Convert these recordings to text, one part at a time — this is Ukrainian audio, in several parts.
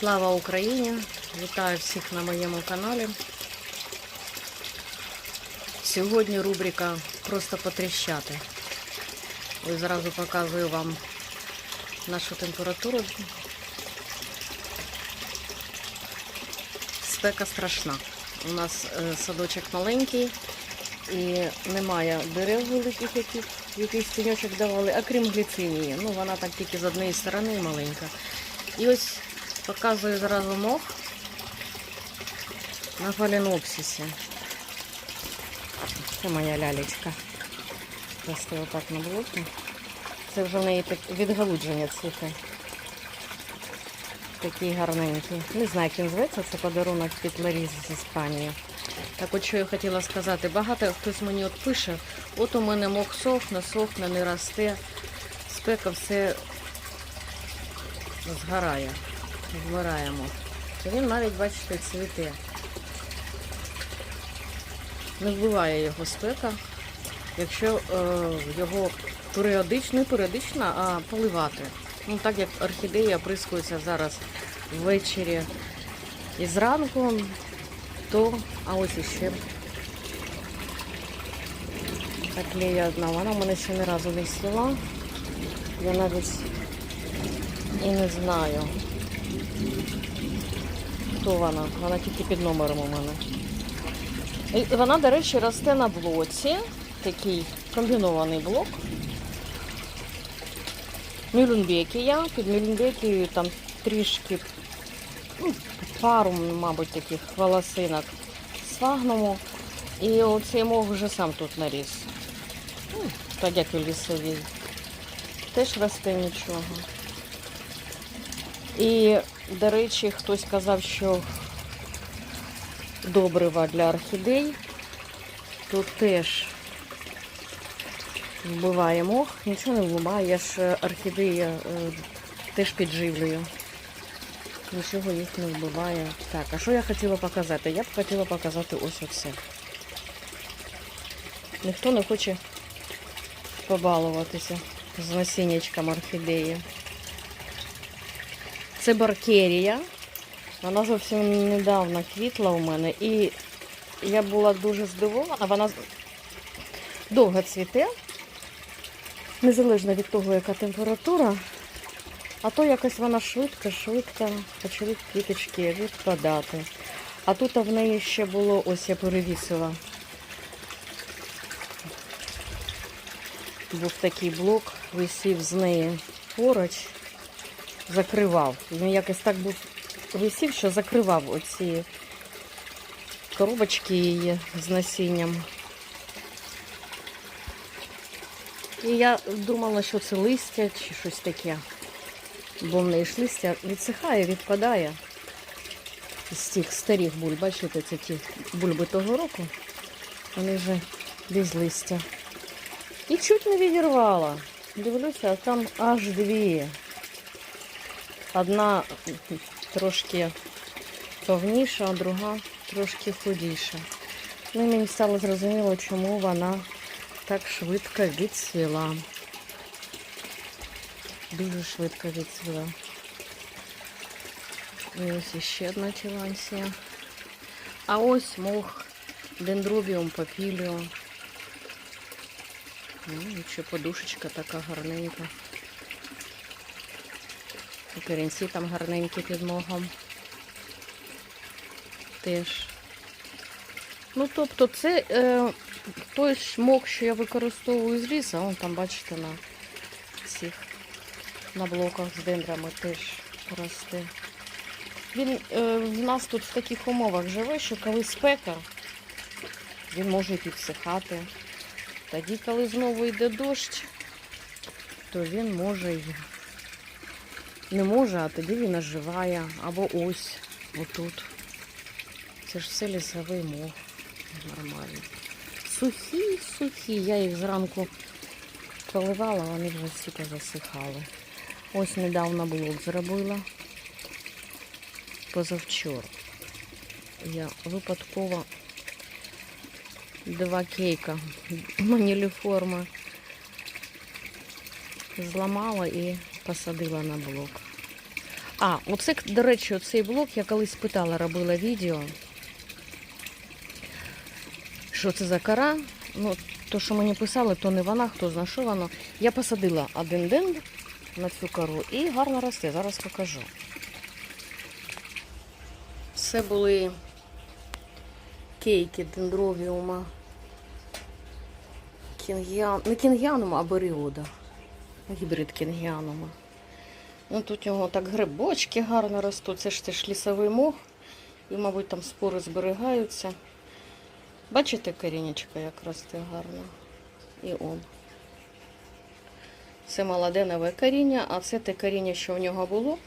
Слава Україні! Вітаю всіх на моєму каналі. Сьогодні рубрика Просто потріщати. Ось зразу показую вам нашу температуру. Спека страшна. У нас е, садочок маленький і немає дерев великих, які якийсь тіньочок давали, а крім гліцинії. Ну, вона так тільки з однієї сторони маленька. І ось показую зразу мох на фаленопсисі. Це моя лялечка. Просто отак на блокі. Це вже в неї відгалудження цвіте. Такий гарненький. Не знаю, як він зветься, це подарунок від Ларізи з Іспанії. Так от що я хотіла сказати, багато хтось мені от пише, от у мене мох сохне, сохне, не росте, спека все згорає, вмираємо. І він навіть, бачите, цвіте. Не вбиває його спека, якщо е, його періодично, не періодично, а поливати. Ну, так як орхідея оприскується зараз ввечері і зранку, то, а ось іще таклея одна. Вона мене ще ні разу не сіла. Я навіть і не знаю, вона. Вона тільки під номером у мене. Вона, до речі, росте на блоці. Такий комбінований блок. Мюлленбекія. Під Мюлленбекією там трішки ну, пару, мабуть, таких волосинок сфагнуму. І оцей мох вже сам тут наріс. Ну, так як і лісовий. Теж росте нічого. І, до речі, хтось казав, що добрива для орхідей. Тут теж вбиває мох, нічого не вбиває, я ж орхідеї е, теж підживлюю. Нічого їх не вбиває. Так, а що я хотіла показати? Я б хотіла показати ось оце. Ніхто не хоче побалуватися з насіннячком орхідеї. Це баркерія. Вона зовсім недавно квітла у мене. І я була дуже здивована. Вона довго цвіте, незалежно від того, яка температура. А то якось вона швидко-швидко почали квіточки відпадати. А тут в неї ще було, ось я перевісила. Був такий блок, висів з неї поруч, закривав. Він якось так був висів, що закривав оці коробочки її з насінням. І я думала, що це листя чи щось таке. Бо в неї ж листя відсихає, відпадає з тих старих буль. Бачите, це ті бульби того року. Вони вже без листя. І чуть не відірвала. Дивлюся, а там аж дві. Одна трошки повніша, а друга трошки худіша. Ну і мені стало зрозуміло, чому вона так швидко відцвіла. Дуже швидко відцвіла. І ось іще одна тілансія. А ось мох дендробіум папіліо. Ну, ще подушечка така гарненька. І там гарненькі під мохом. Теж. Ну, тобто, це е, той ж мох, що я використовую з лісу, он там, бачите, на цих на блоках з дендрами теж росте. Він е, в нас тут в таких умовах живе, що коли спека, він може підсихати. Тоді, коли знову йде дощ, то він може й не може, а тоді він оживає. Або ось, отут. Це ж все лісовий мох. Нормально. Сухі, сухі. Я їх зранку поливала, вони вже всі позасихали. Ось недавно блок зробила. Позавчора. Я випадково два кейка маніліформи зламала і посадила на блок. А, оце, до речі, оцей блок я колись питала, робила відео. Що це за кора? Ну, то, що мені писали, то не вона, хто знає, що воно. Я посадила один дендр на цю кору і гарно росте. Зараз покажу. Це були кейки дендровіума. Кінгіан... Не кінгіанума, а беріода. Гібрид кінгіанума. Ну, тут у нього так грибочки гарно ростуть. Це ж це ж лісовий мох. І, мабуть, там спори зберігаються. Бачите, корінечко як росте гарно. І он. Це молоде нове коріння, а це те коріння, що в нього було.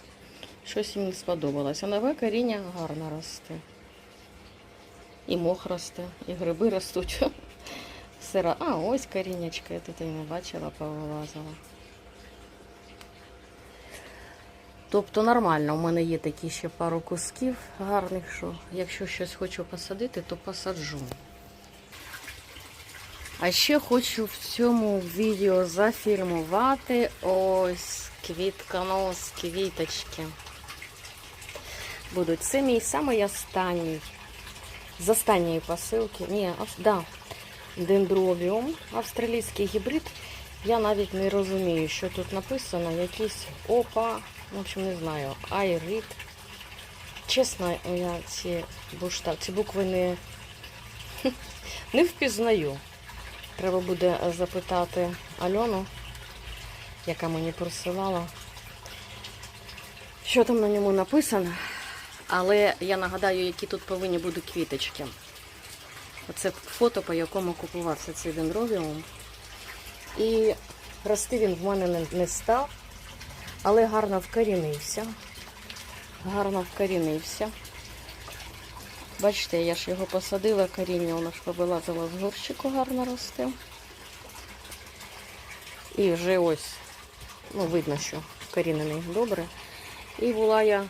Щось їм не сподобалось. А нове коріння гарно росте. І мох росте, і гриби ростуть. А, ось корінечко, я тут і не бачила, повилазила. Тобто нормально, у мене є такі ще пару кусків гарних, що якщо щось хочу посадити, то посаджу. А ще хочу в цьому відео зафільмувати ось квітконос, квіточки. Будуть. Це мій самий останній. З останньої посилки. Ні, да, дендровіум, австралійський гібрид. Я навіть не розумію, що тут написано. Якісь опа, в общем, не знаю, айрит. Чесно, я ці бушта, ці букви не, не впізнаю. Треба буде запитати Альону, яка мені присилала, що там на ньому написано. Але я нагадаю, які тут повинні бути квіточки. Оце фото, по якому купувався цей дендровіум. І рости він в мене не, став, але гарно вкорінився. Гарно вкорінився. Бачите, я ж його посадила, коріння воно ж повилазило з горщику, гарно росте. І вже ось, ну, видно, що корінений добре. І була я,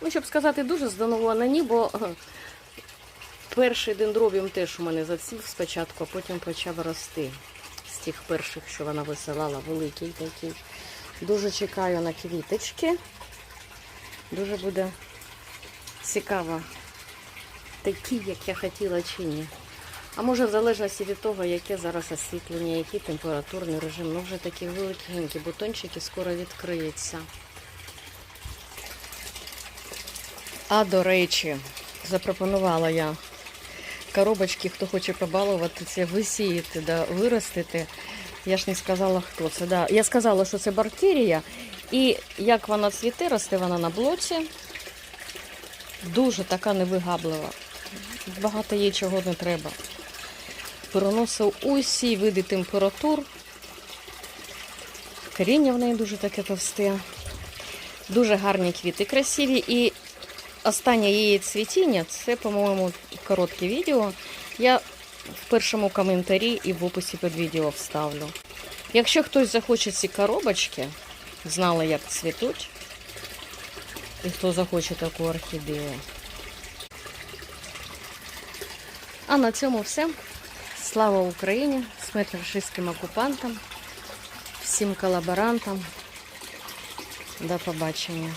ну, щоб сказати, дуже здивована, ні, бо е, перший дендробіум теж у мене зацвів спочатку, а потім почав рости. Тих перших, що вона висилала, великий такий. Дуже чекаю на квіточки. Дуже буде цікаво такі, як я хотіла чи ні. А може в залежності від того, яке зараз освітлення, який температурний режим. Ну вже такі великенькі бутончики скоро відкриються. А до речі, запропонувала я коробочки, хто хоче побалуватися, висіяти, да, виростити. Я ж не сказала, хто це. Да. Я сказала, що це бактерія. І як вона цвіте, росте вона на блоці. Дуже така невигаблива. Багато їй чого не треба. Переносив усі види температур. Коріння в неї дуже таке товсте. Дуже гарні квіти, красиві. І останнє її цвітіння це, по-моєму, коротке відео. Я в першому коментарі і в описі під відео вставлю. Якщо хтось захоче ці коробочки, знали, як цвітуть, і хто захоче таку орхідею. А на цьому все. Слава Україні! Смерть рашистським окупантам, всім колаборантам. До побачення.